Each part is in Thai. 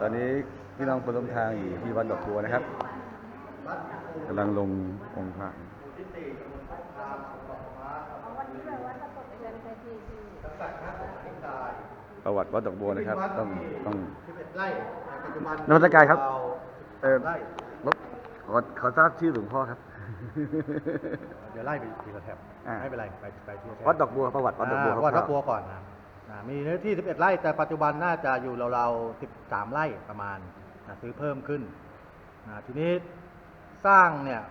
ตอนนี้พี่น้องคนร่วมทางอยู่ที่วัดดอกบัวนะครับกำลังลงองค์พระวันนี้แบบว่าจะตกเรียนไปทีทีประวัติวัดดอกบัวนะครับ ต้องต้องไร่ปัจจุบันนมัสการครับเออไร่รบขอขอทราบชื่อหลวงพ่อครับ เดี๋ยวไล่ไปทีละแถบอ่าไม่เป็นไรไปไปทีละแถบวัดดอกบัวประวัติวัดดอกบัวอ่าวัดดอกบัวคร่าวก่อนนะ นะมีเนื้อที่ 11 ไร่ แต่ปัจจุบันน่าจะอยู่ราวๆ13 ไร่ประมาณนะซื้อเพิ่มขึ้นนะทีนี้สร้างเนี่ย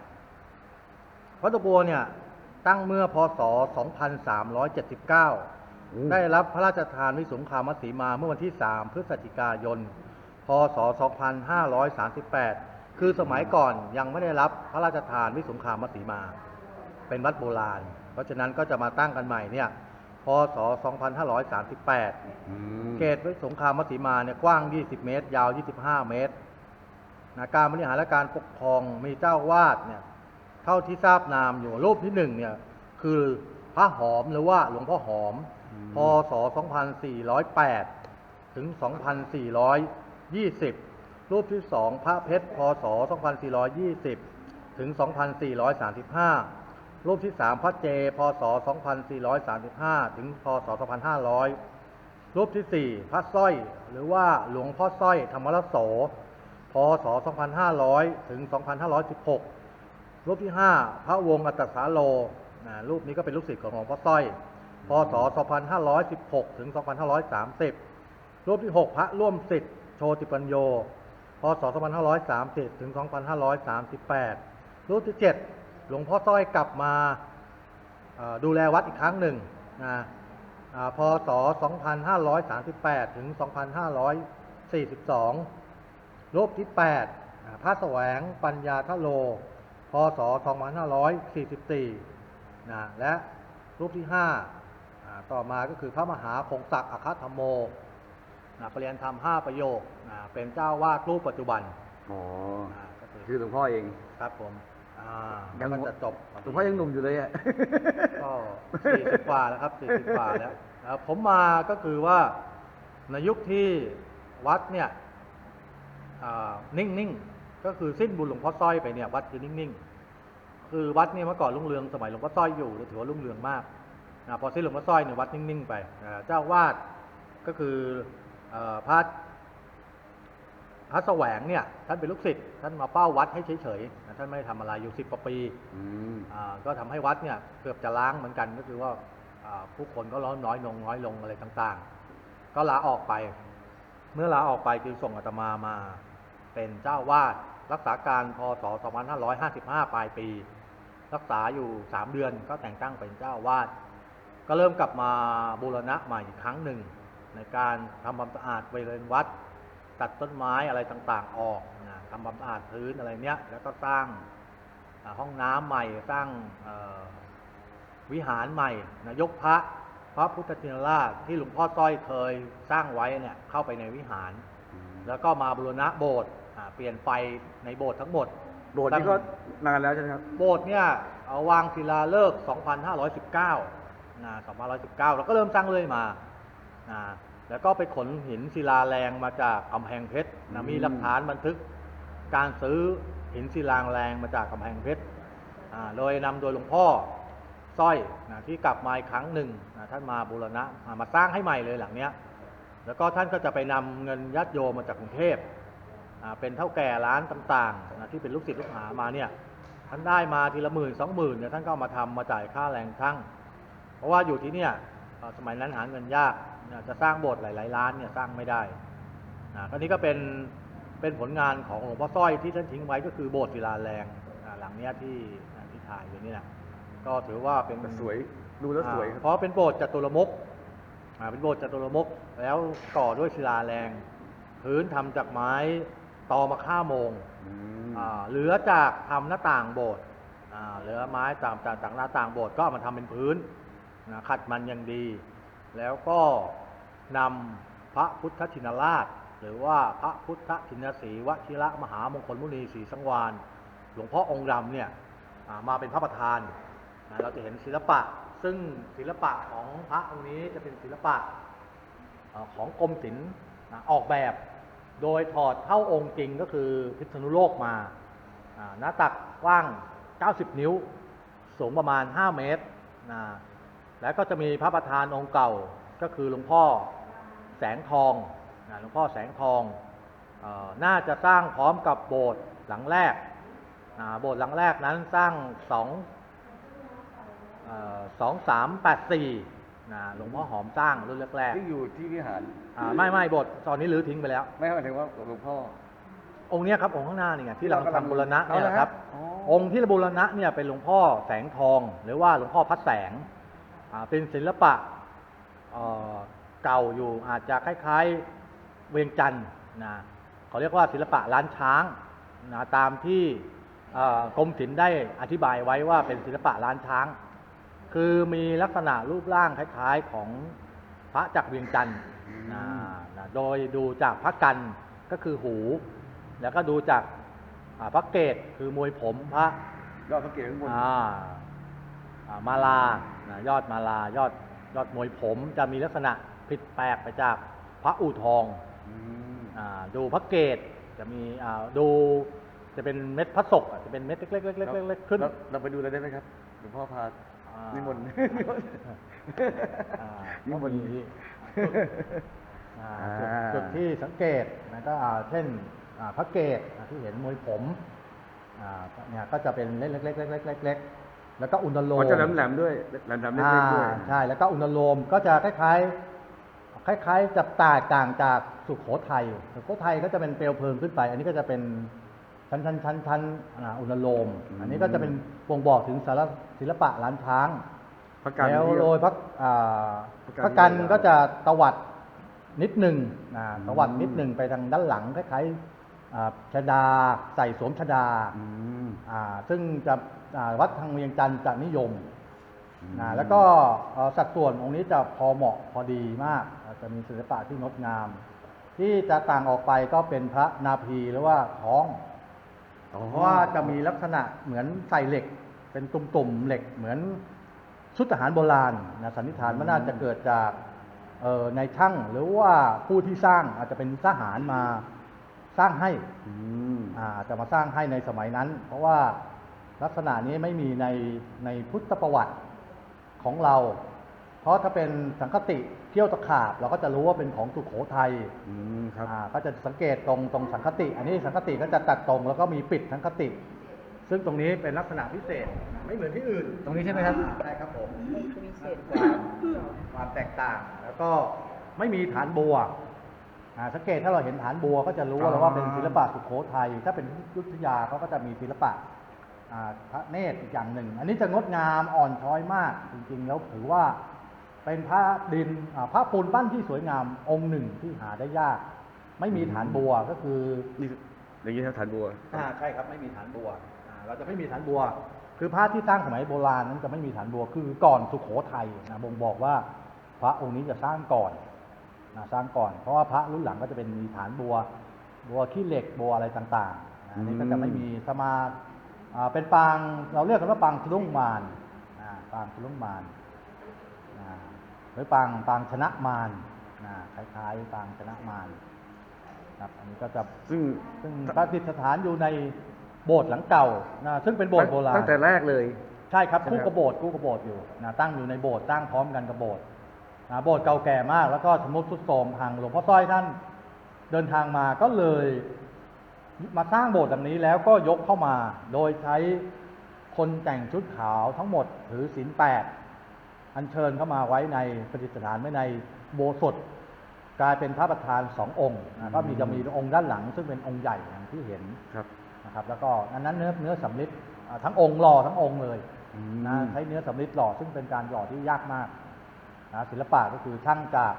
วัดดอกบัวเนี่ยตั้งเมื่อพศ 2379อืมได้รับพระราชทานวิสุงคามสีมาเมื่อวันที่ 3 พฤศจิกายน พศ 2538 คือสมัยก่อนยังไม่ได้รับพระราชทานวิสุงคามสีมา เป็นวัดโบราณ เพราะฉะนั้นก็จะมาตั้งกันใหม่เนี่ย พศ 2538 อืมเขตวิสงครามมัสีมาเนี่ยกว้าง 20 เมตร ยาว 25 เมตรนะการบริหารและการปกครองมีเจ้าวาดเนี่ยเท่าที่ทราบนามอยู่รูปที่หนึ่งเนี่ยคือพระหอมหรือว่าหลวงพ่อหอม พศ 2408 ถึง 2420 รูปที่สองพระเพชร พศ 2420 ถึง 2435 รูปที่สามพระเจ พศ 2435 ถึง พศ 2500 รูปที่สี่พระสร้อย หรือว่าหลวงพ่อสร้อยธรรมรโส พศ 2500 ถึง 2516 รูปที่5พระวงศ์อัตสาโลนะรูปนี้ก็เป็นลูกศิษย์ของหลวงพ่อสร้อย พศ 2516 ถึง 2530 รูปที่6พระร่วมศิษย์โชติปัญโย พศ 2530 ถึง 2538 รูปที่7 หลวงพ่อสร้อยกลับมาเอ่อดูแลวัดอีกครั้งหนึ่งนะอ่าพศ 2538 ถึง 2542 รูปที่8อ่าพระแสวงปัญญาทะโล พศ 2544 นะและรูปที่5อ่าต่อมาก็คือพระมหาคงศักดิ์อคธรรมโมนะปริยนธรรม 5 ประโยคนะเป็นเจ้าวาดรูปปัจจุบัน อ๋ออ่าก็คือคือหลวงพ่อเอง ครับผม อ่ายั แล้วงก็จะจบหลวงพ่อยังหนุ่มอยู่เลยอะก็สี่สิบกว่าแล้วครับสี่สิบกว่าแล้วนะครับผมมาก็คือว่าในยุคที่วัดเนี่ยอ่านิ่งๆ ก็คือสิ้นบุญหลวงพ่อสร้อยไปเนี่ยวัดคือนิ่งๆ คือวัดเนี่ยเมื่อก่อนรุ่งเรืองสมัยหลวงพ่อสร้อยอยู่ถือว่ารุ่งเรืองมากนะพอสิ้นหลวงพ่อสร้อยเนี่ยวัดนิ่งๆ ไปอ่าเจ้าวาดก็คือเอ่อพระพ ระแสวงเนี่ยท่านเป็นลูกศิษย์ท่านมาเป้าวัดให้เฉยๆนะท่านไม่ได้ทำอะไรอยู่สิบกว่าปีอืม อ่าก็ทำให้วัดเนี่ยเกือบจะล้างเหมือนกันก็คือว่าอ่าผู้คนก็ร้อนน้อยลงน้อยลงอะไรต่างๆ ก็ลาออกไป เมื่อลาออกไปจึงส่งอาตมามา เป็นเจ้าวาดรักษาการพศ 2555 ปลายปี รักษาอยู่ 3 เดือนก็แต่งตั้งเป็นเจ้าวาด ก็เริ่มกลับมาบูรณะใหม่อีกครั้งหนึ่ง ในการทำความสะอาดบริเวณวัด ตัดต้นไม้อะไรต่างๆออกนะทำความสะอาดพื้นอะไรเนี้ย แล้วก็สร้างอ่าห้องน้ำใหม่สร้างเอ่อวิหารใหม่นะยกพระพระพุทธชินราชที่หลวงพ่อต้อยเคยสร้างไว้เนี่ยเข้าไปในวิหาร แล้วก็มาบูรณะโบสถ์อ่าเปลี่ยนไฟในโบสถ์ทั้งหมด โบสถ์นี่ก็นานแล้วใช่ไหมครับ โบสถ์เนี่ยเอาวางศิลาฤกษ์2519นะ2519แล้วก็เริ่มสร้างเรื่อยมานะ แล้วก็ไปขนหินศิลาแรงมาจากกำแพงเพชรนะมีหลักฐานบันทึก การซื้อหินศิลาแรงมาจากกำแพงเพชรโดยนำโดยหลวงพ่อสร้อยนะที่กลับมาอีกครั้งหนึ่งนะท่านมาบูรณะอ่ามาสร้างให้ใหม่เลยหลังเนี้ย แล้วก็ท่านก็จะไปนำเงินญาติโยมมาจากกรุงเทพเป็นเท่าแก่ร้านต่างๆนะที่เป็นลูกศิษย์ลูกหามาเนี่ยท่านได้มาทีละหมื่นสองหมื่นเนี่ยท่านก็ามาทำมาจ่ายค่าแรงช่าง เพราะว่าอยู่ที่เนี่ย สมัยนั้นหาเงินยากนะจะสร้างโบสถ์หลาย ๆ ล้านเนี่ยสร้างไม่ได้นะก็นี้ก็เป็นเป็นผลงานของหลวงพ่อสร้อยที่ท่านทิ้งไว้ก็คือโบสถ์ศิลาแรงอ่าหลังเนี้ยที่อ่าที่ถ่ายอยู่นี่นะก็ถือว่าเป็นแต่สวยดูแล้วสวยครับอ่าเพราะเป็นโบสถ์จตุรมุขอ่าเป็นโบสถ์จตุรมุขแล้วก่อด้วยศิลาแรง พื้นทำจากไม้ตอมะค่าโมงอืมอ่าเหลือจากทำหน้าต่างโบสถ์อ่าเหลือไม้ตามจากจากหน้าต่างโบสถ์ก็เอามาทำเป็นพื้น นะขัดมันอย่างดี แล้วก็นำพระพุทธชินราช หรือว่าพระพุทธชินสีวชิระมหามงคลมุนีศรีสังวานหลวงพ่อองค์ดำเนี่ยมาเป็นพระประธานนะเราจะเห็นศิลปะ ซึ่งศิลปะของพระองค์นี้จะเป็นศิลปะของกรมศิลป์ออกแบบ โดยถอดเท่าองค์จริงก็คือพิษณุโลกมาอ่าหน้าตักกว้าง 90 นิ้ว สูงประมาณ 5 เมตรนะ แล้วก็จะมีพระประธานองค์เก่าก็คือหลวงพ่อแสงทองนะหลวงพ่อแสงทองเออน่าจะสร้างพร้อมกับโบสถ์หลังแรกนะโบสถ์หลังแรกนั้นสร้างสองสองสามแปดสี่นะหลวงพ่อหอมสร้างรุ่นแรกที่อยู่ที่วิหารๆอ่าไม่ไม่โบสถ์ตอนนี้รื้อทิ้งไปแล้ว ไม่หมายถึงว่าหลวงพ่อ องค์เนี้ยครับองค์ข้างหน้านี่ไงที่เราที่เรากำลังทำบูรณะเนี่ยแหละครับ อ๋อ องค์ที่บูรณะเนี่ยเป็นหลวงพ่อแสงทอง หรือว่าหลวงพ่อพัดแสงอ่า เป็นศิลปะเอ่อเก่าอยู่อาจจะคล้ายๆเวียงจันทร์นะเขาเรียกว่าศิลปะล้านช้างนะตามที่เอ่อกรมศิลป์ได้อธิบายไว้ว่าเป็นศิลปะล้านช้าง คือมีลักษณะรูปร่างคล้ายๆของพระจากเวียงจันทร์นะนะโดยดูจากพระกันก็คือหู แล้วก็ดูจากอ่าพระเกตคือมวยผมพระยอดพระเกศข้างบนอ่าอ่ามาลา นะยอดมาลายอดยอดมวยผมจะมีลักษณะผิดแปลกไปจากพระอู่ทองอืมอาดูพระเกตจะมีอ่าดูจะเป็นเม็ดพระศกอะจะเป็นเม็ดเล็กๆเล็กๆเล็กๆขึ้น เราเราไปดูเลยได้ไหมครับหลวงพ่อพาอ่านิมนต์อ่านิมนต์ ก็มี อ่าอ่าจุดจุดที่สังเกตนะก็อ่าเช่นอ่าพระเกตอ่าที่เห็นมวยผมอ่าเนี่ยก็จะเป็นเล็กๆเล็กๆเล็กๆเล็กๆ แล้วก็อุณโลมเขาจะแหลมๆด้วยแหลมๆเล็กๆด้วยอ่าใช่แล้วก็อุณโลมก็จะคล้ายๆ คล้ายๆจะแตกต่างจากสุโขทัยสุโขทัยก็จะเป็นเปลวเพลิงขึ้นไป อันนี้ก็จะเป็นชั้นชั้นชั้นชั้นอ่าอุณโลม อันนี้ก็จะเป็นบ่งบอกถึงสารศิลปะล้านช้างพระกันแล้วที่โดยพระอ่าพระกันพระกันที่ก็จะตวัดนิดหนึ่งอ่าอืมตวัดนิดหนึ่งไปทางด้านหลังคล้ายๆอ่าชดาใส่สวมชดาอืมอ่าซึ่งจะอ่า วัดทางเวียงจันทร์จะนิยมอืมนะแล้วก็เอ่อสัดส่วนองค์นี้จะพอเหมาะพอดีมากอ่าจะมีศิลปะที่งดงาม ที่จะต่างออกไปก็เป็นพระนาภีหรือว่าท้องอ๋อเพราะว่าจะมีลักษณะเหมือนใส่เหล็ก เป็นตุ่มๆเหล็กเหมือนชุดทหารโบราณนะสันนิษฐานว่าน่าจะเกิดจากเอ่อในช่างหรือว่าผู้ที่สร้างอาจจะเป็นทหารมาสร้างให้อืมอ่าจะมาสร้างให้ในสมัยนั้น เพราะว่า ลักษณะนี้ไม่มีในในพุทธประวัติของเรา เพราะถ้าเป็นสังคติเที่ยวตะขาบ เราก็จะรู้ว่าเป็นของสุโขทัยอืมครับอ่าก็จะสังเกตตรงตรงสังคติ อันนี้สังคติก็จะตัดตรงแล้วก็มีปิดสังคติ ซึ่งตรงนี้เป็นลักษณะพิเศษไม่เหมือนที่อื่นตรงนี้ใช่ไหมครับใช่ครับผมจะมีเศษความความแตกต่างแล้วก็ไม่มีฐานบัวอ่าสังเกตถ้าเราเห็นฐานบัวก็จะรู้อ๋อแล้วว่าเป็นศิลปะสุโขทัยถ้าเป็นอยุทธยาเขาก็จะมีศิลปะอ่า พระเนตรอีกอย่างหนึ่ง อันนี้จะงดงามอ่อนช้อยมาก จริงๆ แล้วถือว่าเป็นพระดินอ่าพระปูนปั้นที่สวยงามองค์หนึ่งที่หาได้ยาก ไม่มีฐานบัวก็คือนี่อย่างนี้ครับฐานบัวอ่าใช่ครับไม่มีฐานบัวอ่าเราจะไม่มีฐานบัว คือพระที่สร้างสมัยโบราณนั้นจะไม่มีฐานบัวคือก่อนสุโขทัยนะบ่งบอกว่าพระองค์นี้จะสร้างก่อนนะสร้างก่อน เพราะว่าพระรุ่นหลังก็จะเป็นมีฐานบัว บัวขี้เหล็กบัวอะไรต่างๆนะอันนี้ก็จะไม่มีสมาอ่า เป็นปางเราเรียกกันว่าปางทะลุงมารอ่าปางทะลุงมารอ่าหรือปางปางชนะมารนะคล้ายๆปางชนะมารครับอันนี้ก็จะซึ่งซึ่งประดิษฐานอยู่ในโบสถ์หลังเก่านะซึ่งเป็นโบสถ์โบราณตั้งแต่แรกเลยใช่ครับใช่ไหมคู่ครักับบโบสถ์คู่กับโบสถ์อยู่นะตั้งอยู่ในโบสถ์ตั้งพร้อมกันกับโบสถ์นะโบสถ์เก่าแก่มาก แล้วก็ชำรุดทรุดโทรมทางหลวงพ่อสร้อยท่านเดินทางมาก็เลย มาสร้างโบสถ์แบบนี้แล้วก็ยกเข้ามา โดยใช้คนแต่งชุดขาวทั้งหมดถือศีลแปดอัญเชิญเข้ามาไว้ในประดิษฐานไว้ในโบสถ์กลายเป็นพระประธานสององค์นะก็มีจะมีองค์ด้านหลัง ซึ่งเป็นองค์ใหญ่อย่างที่เห็นครับนะครับ แล้วก็อันนั้นเนื้อเนื้อสำลิดอ่าทั้งองค์หล่อทั้งองค์เลยอืมนะใช้เนื้อสำลิดหล่อซึ่งเป็นการหล่อที่ยากมากนะศิลปะก็คือช่างจาก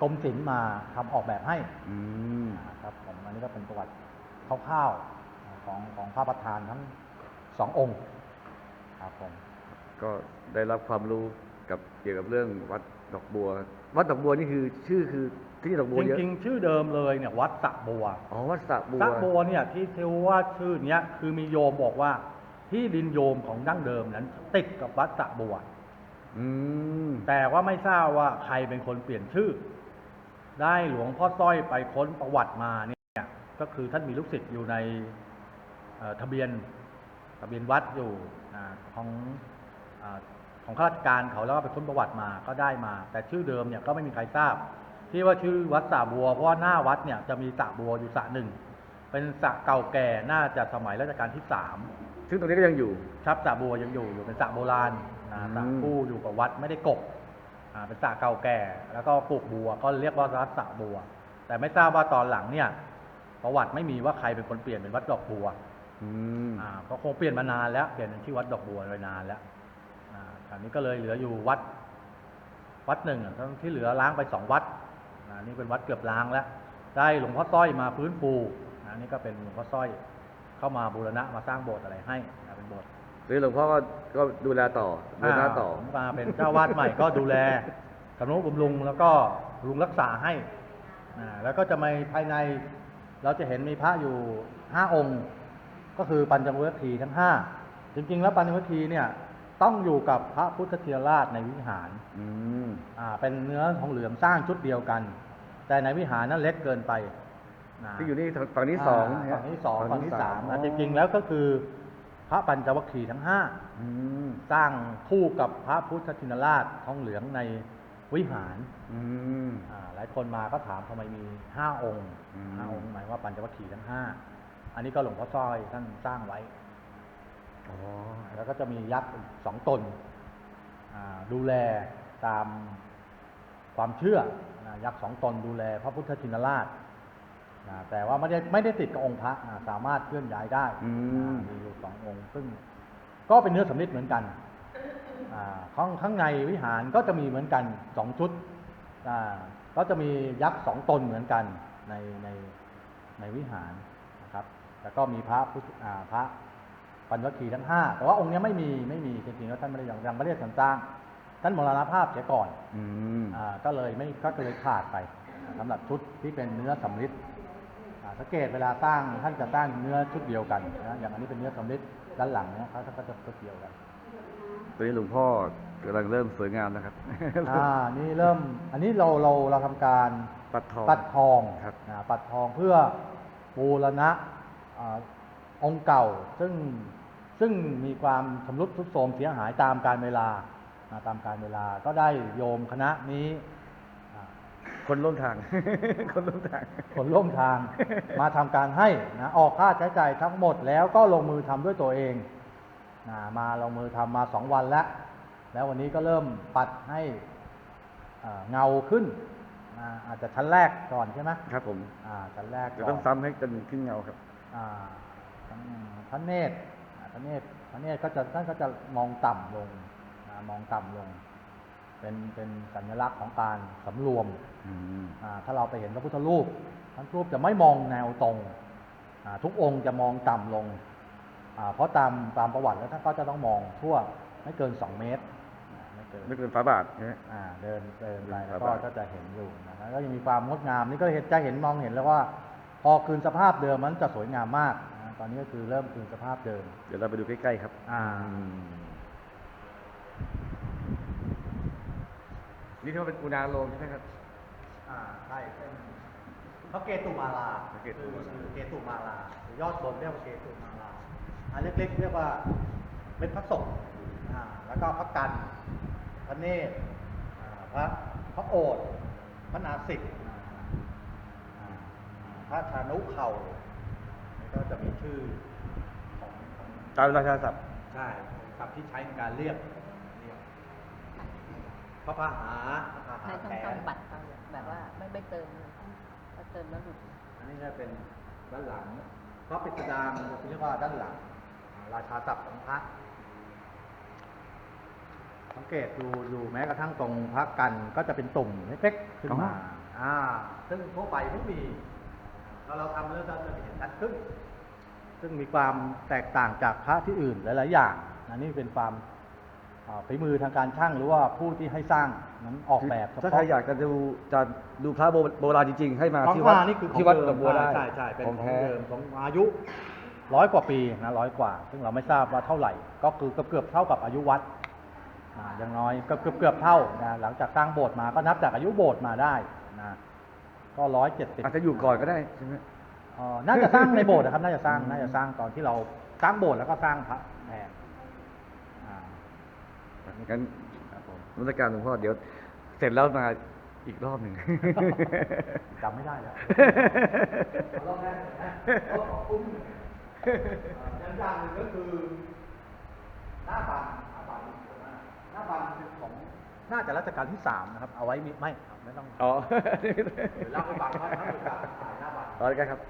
กรมศิลป์มาทำออกแบบให้อืมนะครับผมอันนี้ก็เป็นประวัติ คร่าวๆของของพระประธานทั้งสององค์ครับผมก็ได้รับความรู้กับเกี่ยวกับเรื่องวัดดอกบัว วัดดอกบัวนี่คือชื่อคือที่ดอกบัวจเยอะริงๆ ชื่อเดิมเลยเนี่ยวัดสระบัวอ๋อวัดสระบัวสระบัวเนี่ยที่เทว่าชื่อเนี้ยคือมีโยมบอกว่าที่ดินโยมของดั้งเดิมนั้น ติดกับวัดสระบัว อืมแต่ว่าไม่ทราบว่าใครเป็นคนเปลี่ยนชื่อ ได้หลวงพ่อสร้อยไปค้นประวัติมาเนี่ย ก็คือท่านมีลูกศิษย์อยู่ในทะเบียนทะเบียนวัดอยู่ของอของข้าราชการเขาแล้วก็ไปค้นประวัติมาก็ได้มา แต่ชื่อเดิมเนี่ยก็ไม่มีใครทราบ ที่ว่าชื่อวัดสระบัว เพราะว่าหน้าวัดเนี่ยจะมีสระบัวอยู่สระหนึ่งเป็นสระเก่าแก่น่าจะสมัยรัชกาลที่สามซึ่งตรงนี้ก็ยังอยู่ครับสระบัวยังอยู่อยู่เป็นสระโบราณนะสระคู่อยู่กับวัดไม่ได้กบเป็นสระเก่าแก่ แล้วก็ปลูกบัวก็เรียกว่าวัดสระบัว แต่ไม่ทราบว่าตอนหลังเนี่ย ประวัติไม่มีว่าใครเป็นคนเปลี่ยนเป็นวัดดอกบัวอืมอ่าก็คงเปลี่ยนมานานแล้วเปลี่ยนเป็นชื่อวัดดอกบัวไปนานแล้วอ่าคราวนี้ก็เลยเหลืออยู่วัด วัดหนึ่งอะทั้งที่เหลือล้างไปสองวัดอ่านี่เป็นวัดเกือบล้างแล้ว ได้หลวงพ่อสร้อยมาฟื้นฟูอ่านี่ก็เป็นหลวงพ่อสร้อยเข้ามาบูรณะมาสร้างโบสถ์อะไรให้อ่าเป็นโบสถ์หรือหลวงพ่อก็ก็ดูแลต่อดูแลต่อผมมาเป็นเจ้าวาดใหม่ก็ดูแลสำนุบำรุงแล้วก็บำรุงรักษาให้อ่าแล้วก็จะมีภายใน เราจะเห็นมีพระอยู่ห้าองค์ ก็คือปัญจวัคคีย์ทั้งห้าจริง ๆ แล้วปัญจวัคคีย์เนี่ยต้องอยู่กับพระพุทธเทียราชในวิหารอืมอ่า เป็นเนื้อทองเหลืองสร้างชุดเดียวกัน แต่ในวิหารนั้นเล็กเกินไปนะที่อยู่นี่ฝั่งนี้สองาเนี่ยฝั่งนี้สองฝั่งนี้สามนะอ๋อจริงๆแล้วก็คือพระปัญจวัคคีย์ทั้งห้าอืมสร้างคู่กับพระพุทธชินราชทองเหลืองใน วิหารอืมอ่าหลายคนมาก็ถามทำไมมีห้าองค์อืมห้าองค์หมายว่าปัญจวัคคีย์ทั้งห้าอันนี้ก็หลวงพ่อสร้อยท่านสร้างไว้อ๋อแล้วก็จะมียักษ์อีกสองตนอ่าดูแลตามความเชื่อนะยักษ์สองตนดูแลพระพุทธชินราชนะแต่ว่าไม่ได้ไม่ได้ติดกับองค์พระอ่าสามารถเคลื่อนย้ายได้อืมอ่ามีอยู่สององค์ ซึ่งก็เป็นเนื้อสำริดเหมือนกันอ่า ข้างข้างในวิหารก็จะมีเหมือนกันสองชุดอ่าก็จะมียักษ์สองตนเหมือนกันในในในวิหารนะครับ แล้วก็มีพระพุทธอ่าพระปัญญคีย์ทั้งห้าแต่ว่าองค์เนี้ยไม่มีไม่มีจริงๆแล้วท่านไม่ได้ยังยังไม่ได้สันสร้างท่านมรณภาพเสียก่อนอืมอ่าก็เลยไม่ก็เลยขาดไปสำหรับชุดที่เป็นเนื้อสำริดอ่าสังเกตเวลาสร้างท่านจะสร้างเนื้อชุดเดียวกันนะอย่างอันนี้เป็นเนื้อสำริดด้านหลังเนี่ยเขาก็จะชุดเดียวกันต อนนี้หลวงพ่อกำลังเริ่มสวยงามนะครับ อ่า นี่เริ่ม อันนี้เราเราเราทำการปัดทองปัดทองครับอ่าปัดทองเพื่อบูรณะอ่าองค์เก่า ซึ่งซึ่งมีความชำรุดทรุดโทรมเสียหายตามการเวลาอ่าตามการเวลาก็ได้โยมคณะนี้อ่า คนร่วมทาง คนร่วมทาง คนร่วมทาง มาทำการให้นะออกค่าใช้จ่ายทั้งหมดแล้วก็ลงมือทำด้วยตัวเองนะ มาลงมือทำมาสองวันแล้ว แล้ววันนี้ก็เริ่มปัดให้อ่าเงาขึ้นอ่าอาจจะชั้นแรกก่อนใช่ไหมครับผมอ่าชั้นแรกจะก่ต้อองนซ้ำให้จนขึ้นเงาครับอ่าทั้งพระเนตรอ่าพระเนตรพระเนตรก็จะท่านก็จะมองต่ำลงอ่ามองต่ำลง เป็นเป็นสัญลักษณ์ของการสำรวมอืมอ่าถ้าเราไปเห็นพระพุทธรูปพระพุทธรูปจะไม่มองแนวตรงอ่าทุกองค์จะมองต่ำลงอ่า เพราะตามตามประวัติแล้วท่านก็จะต้องมองทั่วไม่เกินสองเมตรอ่าไม่เกินไม่เกินฝาบาทนะฮะอ่าเดินเดินไปครัแล้บวก็ก็จะเห็นอยู่นะครับก็ยังมีความงดงามนี่ก็เห็นจะเห็นมองเห็นแล้วว่า พอคืนสภาพเดิมมันจะสวยงามมากนะตอนนี้ก็คือเริ่มคืนสภาพเดิม เดี๋ยวเราไปดูใกล้ๆครับ อ่านี่ที่ว่าเป็นอุณาโลมใช่ไหมครับอ่าใช่เป็นพระเกตุมาลาพระเกตุมาลาคือเกตุมาลาหรือยอดบนเรียกว่าเกตุมาลา อันเล็กๆเรียกว่าเป็นพระศกแล้วก็พระกัน พระเนตรอ่พระพระโอษฐ์พระนาสิกพระชานุเข่าก็จะมีชื่อของตามราชาศัพท์ใช่เป็นคำที่ใช้ในการเรียกพระพาหาพระหาใช้แผต้องนทำบัตรแบบว่าไม่ไม่เติมถ้าเติมแล้วหลุดอันนี้ก็เป็นด้านหลังพระปิดดามเรียกว่าด้านหลัง ราชาศัพท์ของพระ สังเกตดูดูแม้กระทั่งตรงพระกันก็จะเป็นตุ่มเล็กๆขึ้นมาอ๋ออ่า ซึ่งทั่วไปไม่มีเราเราทำแล้วเราจะเห็นชัดขึ้น ซึ่งมีความแตกต่างจากพระที่อื่นหลายๆอย่างอันนี้เป็นความอ่าฝีมือทางการช่างหรือว่าผู้ที่ให้สร้างนั้นออกแบบเฉถ้าพาะใครอยากจะดูจะดูพระโบโบราณจริงๆ ให้มาของที่กวัดลางนี่คือของที่วัดเดิมดอกบัวได้ใช่ใช่เป็นขขอองงแท้เดิมของอายุ ร้อยกว่าปีนะร้อยกว่า ซึ่งเราไม่ทราบว่าเท่าไหร่ ก็คือเกือบเกือบๆเท่ากับอายุวัดอ่าอย่างน้อยก็เกือบเกือบๆเท่านะหลังจากสร้างโบสถ์มาก็นับจากอายุโบสถ์มาได้นะก็ร้อยเจ็ดสิบอาจจะอยู่ก่อนก็ได้ใช่ไหมอ๋อน่าจะสร้างในโบสถ์นะครับ น่าจะสร้างน่าจะสร้างตอนที่เราสร้างโบสถ์แล้วก็สร้างพระแทนอ่างั้นครับผมนมัสการหลวงพ่อเดี๋ยว เสร็จแล้วมาอีกรอบหนึ่งจำไม่ได้แล้วรอบแรกนะข อย่างหนึ่งก็คือ หน้าบันหน้าบันหน้าบันคือของน่าจะรัชกาลที่สามนะครับ เอาไว้ไม่ไม่ต้องอ๋อเล่าให้ฟังว่าท่านเป็นการถ่ายหน้าบันอ๋อได้ครับ